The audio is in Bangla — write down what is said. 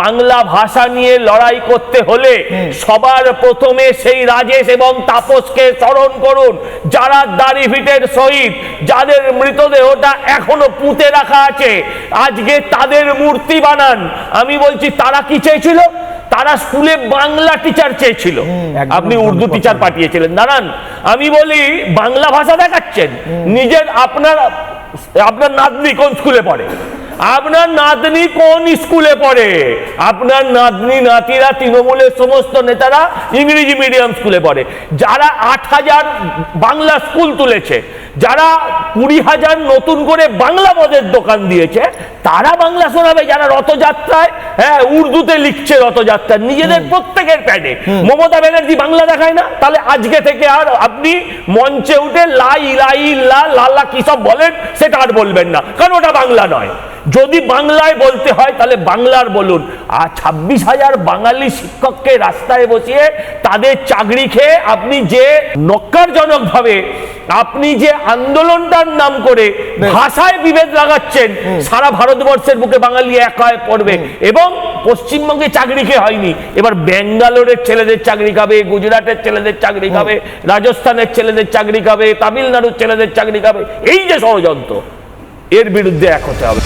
বাংলা ভাষা নিয়ে লড়াই করতে হলে সবার প্রথমে সেই রাজেশ এবং তাপসকে স্মরণ করুন যারা দাড়িভিটের শহীদ যাদের মৃতদেহটা এখনও পুঁতে রাখা আছে আজকে তাদের মূর্তি বানান। আমি বলছি তারা কি চেয়েছিল? তারা স্কুলে বাংলা টিচার চেয়েছিল। আপনি উর্দু টিচার পাঠিয়েছিলেন। দাঁড়ান আমি বলি বাংলা ভাষা দেখাচ্ছেন। নিজের আপনার আপনার নাতনি কোন স্কুলে পড়ে? আপনার নাতনি কোন স্কুলে পড়ে? আপনার নাতনি নাতিরা তৃণমূলের সমস্ত নেতারা ইংরেজি মিডিয়াম স্কুলে পড়ে। যারা আট হাজার বাংলা স্কুল তুলেছে যারা কুড়ি হাজার নতুন করে বাংলা মদের দোকান দিয়েছে তারা বাংলা শোনাবে যারা রথযাত্রায় হ্যাঁ উর্দুতে লিখছে রথযাত্রা। নিজেদের প্রত্যেকের প্যাডে। মমতা ব্যানার্জি বাংলা দেখায় না? তাহলে আজকে থেকে আর আপনি মঞ্চে উঠে লাই লাই লা লালা কি সব বলেন সেটা আর বলবেন না। কারণ ওটা বাংলা নয়। যদি বাংলায় বলতে হয় তাহলে বাংলার বলুন। আর ছাব্বিশ হাজার বাঙালি শিক্ষককে রাস্তায় বসিয়ে তাদের চাকরি খেয়ে আপনি যে নক্কারজনক ভাবে আপনি যে আন্দোলনটার নাম করে ভাষায় বিভেদ লাগাচ্ছেন সারা ভারতবর্ষের বুকে বাঙালি এক হয়ে পড়বে। এবং পশ্চিমবঙ্গে চাকরি খেয়ে হয়নি। এবার ব্যাঙ্গালোরের ছেলেদের চাকরি খাবে গুজরাটের ছেলেদের চাকরি খাবে রাজস্থানের ছেলেদের চাকরি খাবে তামিলনাড়ুর ছেলেদের চাকরি খাবে। এই যে ষড়যন্ত্র এর বিরুদ্ধে এক হতে হবে।